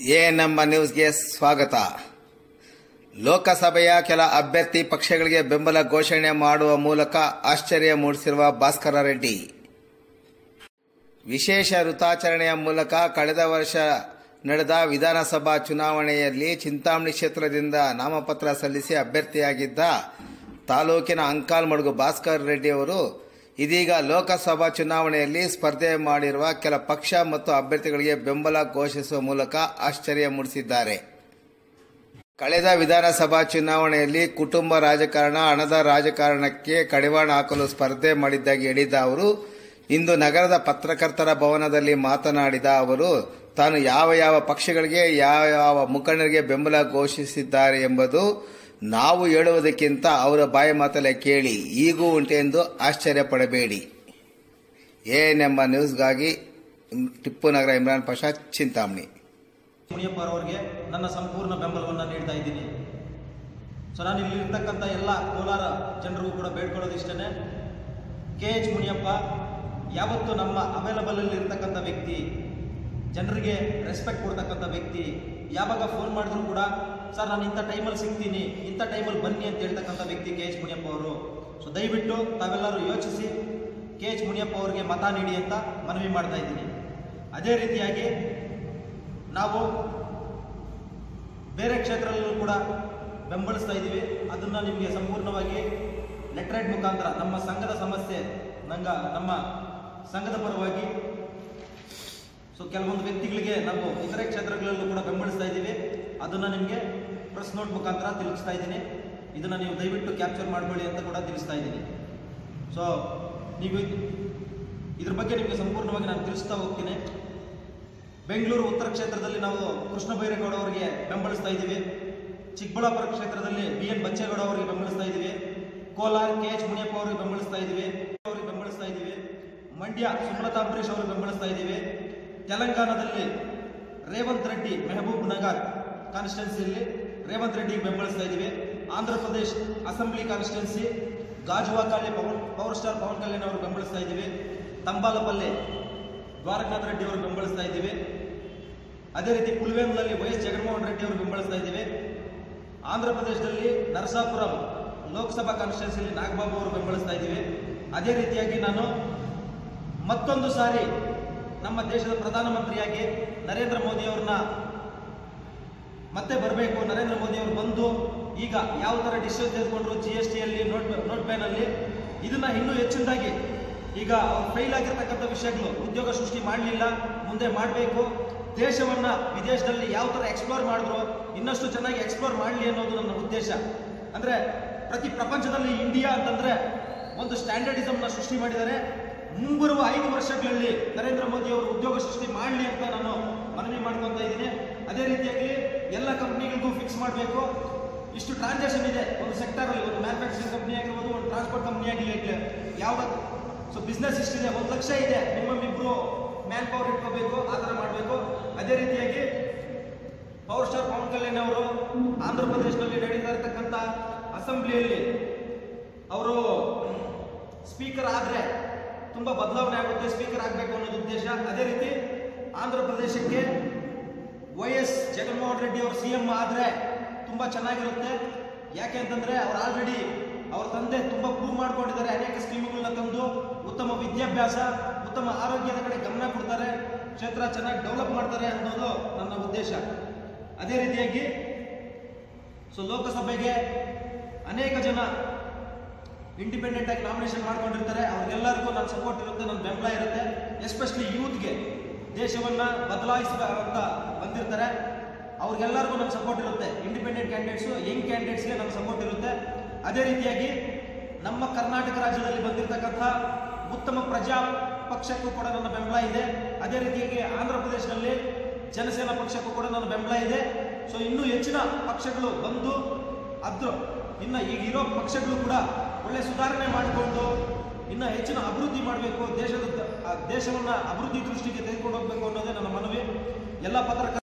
A ನಮ್ಮ ನ್ಯೂಸ್ಗೆ ಸ್ವಾಗತ. ಲೋಕಸಭೆಯ ಕೆಲ ಅಭ್ಯರ್ಥಿ ಪಕ್ಷಗಳಿಗೆ ಬೆಂಬಲ ಘೋಷಣೆ ಮಾಡುವ ಮೂಲಕ ಆಶ್ಚರ್ಯ ಮೂಡಿಸಿರುವ ಭಾಸ್ಕರ ರೆಡ್ಡಿ. ವಿಶೇಷ ಋತಾಚರಣೆಯ ಮೂಲಕ ಕಳೆದ ವರ್ಷ ನಡೆದ ವಿಧಾನಸಭಾ ಚುನಾವಣೆಯಲ್ಲಿ ಚಿಂತಾಮಣಿ ಕ್ಷೇತ್ರದಿಂದ ನಾಮಪತ್ರ ಸಲ್ಲಿಸಿ ಅಭ್ಯರ್ಥಿಯಾಗಿದ್ದ ತಾಲೂಕಿನ ಅಂಕಾಲ್ಮಡುಗು ಭಾಸ್ಕರ್ ರೆಡ್ಡಿ ಅವರು ಇದೀಗ ಲೋಕಸಭಾ ಚುನಾವಣೆಯಲ್ಲಿ ಸ್ಪರ್ಧೆ ಮಾಡಿರುವ ಕೆಲ ಪಕ್ಷ ಮತ್ತು ಅಭ್ಯರ್ಥಿಗಳಿಗೆ ಬೆಂಬಲ ಘೋಷಿಸುವ ಮೂಲಕ ಆಶ್ಚರ್ಯ ಮೂಡಿಸಿದ್ದಾರೆ. ಕಳೆದ ವಿಧಾನಸಭಾ ಚುನಾವಣೆಯಲ್ಲಿ ಕುಟುಂಬ ರಾಜಕಾರಣ, ಹಣದ ರಾಜಕಾರಣಕ್ಕೆ ಕಡಿವಾಣ ಹಾಕಲು ಸ್ಪರ್ಧೆ ಮಾಡಿದ್ದಾಗಿ ಹೇಳಿದ ಅವರು, ಇಂದು ನಗರದ ಪತ್ರಕರ್ತರ ಭವನದಲ್ಲಿ ಮಾತನಾಡಿದ ಅವರು, ತಾನು ಯಾವ ಯಾವ ಪಕ್ಷಗಳಿಗೆ, ಯಾವ ಯಾವ ಮುಖಂಡರಿಗೆ ಬೆಂಬಲ ಘೋಷಿಸಿದ್ದಾರೆ ಎಂಬುದು ನಾವು ಹೇಳುವುದಕ್ಕಿಂತ ಅವರ ಬಾಯಿ ಮಾತಲ್ಲೇ ಕೇಳಿ, ಈಗೂ ಉಂಟೆಂದು ಆಶ್ಚರ್ಯ ಪಡಬೇಡಿ. ಏನೆಂಬ ನ್ಯೂಸ್ಗಾಗಿ ಟಿಪ್ಪು ನಗರ ಇಮ್ರಾನ್ ಪಾಷಾ ಚಿಂತಾಮಣಿ. ಮುನಿಯಪ್ಪ ಅವರಿಗೆ ನನ್ನ ಸಂಪೂರ್ಣ ಬೆಂಬಲವನ್ನು ನೀಡ್ತಾ ಇದ್ದೀನಿ. ಸೊ ನಾನು ಇಲ್ಲಿ ಇರ್ತಕ್ಕಂಥ ಎಲ್ಲ ಕೋಲಾರ ಜನರಿಗೂ ಕೂಡ ಬೇಡ್ಕೊಳ್ಳೋದು ಇಷ್ಟನೇ ಕೆ ಎಚ್ ಮುನಿಯಪ್ಪ ಯಾವತ್ತು ನಮ್ಮ ಅವೈಲಬಲ್ ಅಲ್ಲಿ ಇರ್ತಕ್ಕಂಥ ವ್ಯಕ್ತಿ, ಜನರಿಗೆ ರೆಸ್ಪೆಕ್ಟ್ ಕೊಡ್ತಕ್ಕಂಥ ವ್ಯಕ್ತಿ, ಯಾವಾಗ ಫೋನ್ ಮಾಡಿದ್ರು ಕೂಡ ಸರ್, ನಾನು ಇಂಥ ಟೈಮಲ್ಲಿ ಸಿಗ್ತೀನಿ. ಇಂಥ ಟೈಮಲ್ಲಿ ಬನ್ನಿ ಅಂತ ಹೇಳ್ತಕ್ಕಂಥ ವ್ಯಕ್ತಿ ಕೆ ಎಚ್ ಮುನಿಯಪ್ಪ ಅವರು. ಸೊ ದಯವಿಟ್ಟು ತಾವೆಲ್ಲರೂ ಯೋಚಿಸಿ. ಕೆ ಎಚ್ ಮುನಿಯಪ್ಪ ಅವರಿಗೆ ಮತ ನೀಡಿ ಅಂತ ಮನವಿ ಮಾಡ್ತಾ ಇದ್ದೀನಿ. ಅದೇ ರೀತಿಯಾಗಿ ನಾವು ಬೇರೆ ಕ್ಷೇತ್ರದಲ್ಲೂ ಕೂಡ ಬೆಂಬಲಿಸ್ತಾ ಇದ್ದೀವಿ. ಅದನ್ನು ನಿಮಗೆ ಸಂಪೂರ್ಣವಾಗಿ ಲೆಟ್ರೇಟ್ ಮುಖಾಂತರ ನಮ್ಮ ಸಂಘದ ಸಮಸ್ಯೆ, ನಂಗ ನಮ್ಮ ಸಂಘದ ಪರವಾಗಿ. ಸೊ ಕೆಲವೊಂದು ವ್ಯಕ್ತಿಗಳಿಗೆ ನಾವು ಇತರೆ ಕ್ಷೇತ್ರಗಳಲ್ಲೂ ಕೂಡ ಬೆಂಬಲಿಸ್ತಾ ಇದ್ದೀವಿ. ಅದನ್ನು ನಿಮಗೆ ಪ್ರೆಸ್ ನೋಟ್ ಮುಖಾಂತರ ತಿಳಿಸ್ತಾ ಇದ್ದೀನಿ. ಇದನ್ನು ನೀವು ದಯವಿಟ್ಟು ಕ್ಯಾಪ್ಚರ್ ಮಾಡ್ಕೊಳ್ಳಿ ಅಂತ ಕೂಡ ತಿಳಿಸ್ತಾ ಇದ್ದೀನಿ. ಸೊ ನೀವು ಇದ್ರ ಬಗ್ಗೆ ನಿಮಗೆ ಸಂಪೂರ್ಣವಾಗಿ ನಾನು ತಿಳಿಸ್ತಾ ಹೋಗ್ತೀನಿ. ಬೆಂಗಳೂರು ಉತ್ತರ ಕ್ಷೇತ್ರದಲ್ಲಿ ನಾವು ಕೃಷ್ಣ ಬೈರೇಗೌಡ ಅವರಿಗೆ ಬೆಂಬಲಿಸ್ತಾ ಇದ್ದೀವಿ. ಚಿಕ್ಕಬಳ್ಳಾಪುರ ಕ್ಷೇತ್ರದಲ್ಲಿ ಬಿ ಎನ್ ಬಚ್ಚೇಗೌಡ ಅವರಿಗೆ ಬೆಂಬಲಿಸ್ತಾ ಇದ್ದೀವಿ. ಕೋಲಾರ ಕೆ ಎಚ್ ಮುನಿಯಪ್ಪ ಅವರಿಗೆ ಬೆಂಬಲಿಸ್ತಾ ಇದ್ದೀವಿ. ಅವರಿಗೆ ಬೆಂಬಲಿಸ್ತಾ ಇದ್ದೀವಿ. ಮಂಡ್ಯ ಸುಮಲತಾ ಅಂಬರೀಶ್ ಅವರಿಗೆ ಬೆಂಬಲಿಸ್ತಾ ಇದ್ದೀವಿ. ತೆಲಂಗಾಣದಲ್ಲಿ ರೇವಂತ್ ರೆಡ್ಡಿ ಮೆಹಬೂಬ್ ನಗರ್ ಕಾನ್ಸ್ಟಿಟ್ಯೂನ್ಸಿಯಲ್ಲಿ ರೇವಂತ್ ರೆಡ್ಡಿ ಬೆಂಬಲಿಸ್ತಾ ಇದ್ದೀವಿ. ಆಂಧ್ರ ಪ್ರದೇಶ್ ಅಸೆಂಬ್ಲಿ ಕಾನ್ಸ್ಟಿಟ್ಯೂನ್ಸಿ ಗಾಜುವಾಕಾಲಿ ಪವನ್, ಪವರ್ ಸ್ಟಾರ್ ಪವನ್ ಕಲ್ಯಾಣ್ ಅವರು ಬೆಂಬಲಿಸ್ತಾ ಇದ್ದೀವಿ. ತಂಬಾಲಪಲ್ಲಿ ದ್ವಾರಕನಾಥ ರೆಡ್ಡಿ ಅವರು ಬೆಂಬಲಿಸ್ತಾ ಇದ್ದೀವಿ. ಅದೇ ರೀತಿ ಪುಲ್ವೇಮ್ನಲ್ಲಿ ವೈ ಎಸ್ ಜಗನ್ಮೋಹನ್ ರೆಡ್ಡಿ ಅವರು ಬೆಂಬಲಿಸ್ತಾ ಇದ್ದೀವಿ. ಆಂಧ್ರ ಪ್ರದೇಶದಲ್ಲಿ ನರಸಾಪುರಂ ಲೋಕಸಭಾ ಕಾನ್ಸ್ಟಿಟ್ಯೂನ್ಸಿಯಲ್ಲಿ ನಾಗಬಾಬು ಅವರು ಬೆಂಬಲಿಸ್ತಾ ಇದ್ದೀವಿ. ಅದೇ ರೀತಿಯಾಗಿ ನಾನು ಮತ್ತೊಂದು ಸಾರಿ ನಮ್ಮ ದೇಶದ ಪ್ರಧಾನಮಂತ್ರಿಯಾಗಿ ನರೇಂದ್ರ ಮೋದಿ ಅವ್ರನ್ನ ಮತ್ತೆ ಬರಬೇಕು. ನರೇಂದ್ರ ಮೋದಿ ಅವರು ಬಂದು ಈಗ ಯಾವ ಥರ ಡಿಸಿಷನ್ ತೆಗೆದುಕೊಂಡ್ರು ಜಿ ಎಸ್ ಟಿಯಲ್ಲಿ ನೋಟ್ ನೋಟ್ ಪ್ಯಾನಲ್ಲಿ ಇದನ್ನ ಇನ್ನೂ ಹೆಚ್ಚಿನದಾಗಿ ಈಗ ಫೈಲ್ ಆಗಿರ್ತಕ್ಕಂಥ ವಿಷಯಗಳು ಉದ್ಯೋಗ ಸೃಷ್ಟಿ ಮಾಡಲಿಲ್ಲ, ಮುಂದೆ ಮಾಡಬೇಕು. ದೇಶವನ್ನ, ವಿದೇಶದಲ್ಲಿ ಯಾವ ಥರ ಎಕ್ಸ್ಪ್ಲೋರ್ ಮಾಡಿದ್ರು, ಇನ್ನಷ್ಟು ಚೆನ್ನಾಗಿ ಎಕ್ಸ್ಪ್ಲೋರ್ ಮಾಡಲಿ ಅನ್ನೋದು ನನ್ನ ಉದ್ದೇಶ. ಅಂದ್ರೆ ಪ್ರತಿ ಪ್ರಪಂಚದಲ್ಲಿ ಇಂಡಿಯಾ ಅಂತಂದ್ರೆ ಒಂದು ಸ್ಟ್ಯಾಂಡರ್ಡಿಸಮ್ನ ಸೃಷ್ಟಿ ಮಾಡಿದ್ದಾರೆ. ಮುಂಬರುವ ಐದು ವರ್ಷಗಳಲ್ಲಿ ನರೇಂದ್ರ ಮೋದಿ ಅವರು ಉದ್ಯೋಗ ಸೃಷ್ಟಿ ಮಾಡಲಿ ಅಂತ ನಾನು ಮನವಿ ಮಾಡ್ಕೊತಾ ಇದ್ದೀನಿ. ಅದೇ ರೀತಿಯಾಗಿ ಎಲ್ಲ ಕಂಪ್ನಿಗಳಿಗೂ ಫಿಕ್ಸ್ ಮಾಡಬೇಕು. ಇಷ್ಟು ಟ್ರಾನ್ಸಾಕ್ಷನ್ ಇದೆ. ಒಂದು ಸೆಕ್ಟರ್ ಒಂದು ಮ್ಯಾನುಫ್ಯಾಕ್ಚರಿಂಗ್ ಕಂಪ್ನಿ ಆಗಿರ್ಬೋದು, ಒಂದು ಟ್ರಾನ್ಸ್ಪೋರ್ಟ್ ಕಂಪ್ನಿ ಆಗಲಿ ಯಾವ್ದು ಸೊ ಬಿಸ್ನೆಸ್ ಇಷ್ಟಿದೆ. ಒಂದು ಲಕ್ಷ ಇದೆ. ನಿಮ್ಮ ಇಬ್ರು ಮ್ಯಾನ್ ಪವರ್ ಇಟ್ಕೋಬೇಕು. ಆ ಥರ ಮಾಡಬೇಕು. ಅದೇ ರೀತಿಯಾಗಿ ಪವರ್ ಸ್ಟಾರ್ ಪವನ್ ಕಲ್ಯಾಣ್ ಅವರು ಆಂಧ್ರ ಪ್ರದೇಶದಲ್ಲಿ ನಡೀತಾ ಇರತಕ್ಕಂಥ ಅಸೆಂಬ್ಲಿಯಲ್ಲಿ ಅವರು ಸ್ಪೀಕರ್ ಆದರೆ ತುಂಬ ಬದಲಾವಣೆ ಆಗುತ್ತೆ. ಸ್ಪೀಕರ್ ಆಗಬೇಕು ಅನ್ನೋದು ಉದ್ದೇಶ. ಅದೇ ರೀತಿ ಆಂಧ್ರ ಪ್ರದೇಶಕ್ಕೆ ವೈ ಎಸ್ ಜಗನ್ಮೋಹನ್ ರೆಡ್ಡಿ ಅವರು ಸಿ ಎಂ ಆದರೆ ತುಂಬ ಚೆನ್ನಾಗಿರುತ್ತೆ. ಯಾಕೆ ಅಂತಂದರೆ ಅವ್ರು ಆಲ್ರೆಡಿ ಅವ್ರ ತಂದೆ ತುಂಬ ಪ್ರೂವ್ ಮಾಡ್ಕೊಂಡಿದ್ದಾರೆ. ಅನೇಕ ಸ್ಕೀಮ್ಗಳನ್ನ ತಂದು ಉತ್ತಮ ವಿದ್ಯಾಭ್ಯಾಸ, ಉತ್ತಮ ಆರೋಗ್ಯದ ಕಡೆ ಗಮನ ಕೊಡ್ತಾರೆ. ಕ್ಷೇತ್ರ ಚೆನ್ನಾಗಿ ಡೆವಲಪ್ ಮಾಡ್ತಾರೆ ಅನ್ನೋದು ನನ್ನ ಉದ್ದೇಶ. ಅದೇ ರೀತಿಯಾಗಿ ಸೊ ಲೋಕಸಭೆಗೆ ಅನೇಕ ಜನ ಇಂಡಿಪೆಂಡೆಂಟ್ ಆಗಿ ನಾಮಿನೇಷನ್ ಮಾಡ್ಕೊಂಡಿರ್ತಾರೆ. ಅವ್ರಿಗೆಲ್ಲರಿಗೂ ನನ್ನ ಸಪೋರ್ಟ್ ಇರುತ್ತೆ, ನನ್ನ ಬೆಂಬಲ ಇರುತ್ತೆ. ಎಸ್ಪೆಷಲಿ ಯೂತ್ಗೆ ದೇಶವನ್ನ ಬದಲಾಯಿಸಿದ ಅಂತ ಬಂದಿರ್ತಾರೆ. ಅವ್ರಿಗೆಲ್ಲರಿಗೂ ನಮ್ಮ ಸಪೋರ್ಟ್ ಇರುತ್ತೆ. ಇಂಡಿಪೆಂಡೆಂಟ್ ಕ್ಯಾಂಡಿಡೇಟ್ಸು ಯಂಗ್ ಕ್ಯಾಂಡಿಡೇಟ್ಸ್ಗೆ ನಮ್ಮ ಸಪೋರ್ಟ್ ಇರುತ್ತೆ. ಅದೇ ರೀತಿಯಾಗಿ ನಮ್ಮ ಕರ್ನಾಟಕ ರಾಜ್ಯದಲ್ಲಿ ಬಂದಿರತಕ್ಕಂಥ ಉತ್ತಮ ಪ್ರಜಾ ಪಕ್ಷಕ್ಕೂ ಕೂಡ ನನ್ನ ಬೆಂಬಲ ಇದೆ. ಅದೇ ರೀತಿಯಾಗಿ ಆಂಧ್ರ ಪ್ರದೇಶದಲ್ಲಿ ಜನಸೇನಾ ಪಕ್ಷಕ್ಕೂ ಕೂಡ ನನ್ನ ಬೆಂಬಲ ಇದೆ. ಸೊ ಇನ್ನೂ ಹೆಚ್ಚಿನ ಪಕ್ಷಗಳು ಬಂದು ಅದ್ರ ಇನ್ನು ಈಗ ಇರೋ ಪಕ್ಷಗಳು ಕೂಡ ಒಳ್ಳೆ ಸುಧಾರಣೆ ಮಾಡಿಕೊಂಡು ಇನ್ನು ಹೆಚ್ಚಿನ ಅಭಿವೃದ್ಧಿ ಮಾಡಬೇಕು, ದೇಶದ ದೇಶವನ್ನ ಅಭಿವೃದ್ಧಿ ದೃಷ್ಟಿಗೆ ತೆಗೆದುಕೊಂಡು ಹೋಗಬೇಕು ಅನ್ನೋದೇ ನನ್ನ ಮನವಿ. ಎಲ್ಲ ಪತ್ರಕರ್ತ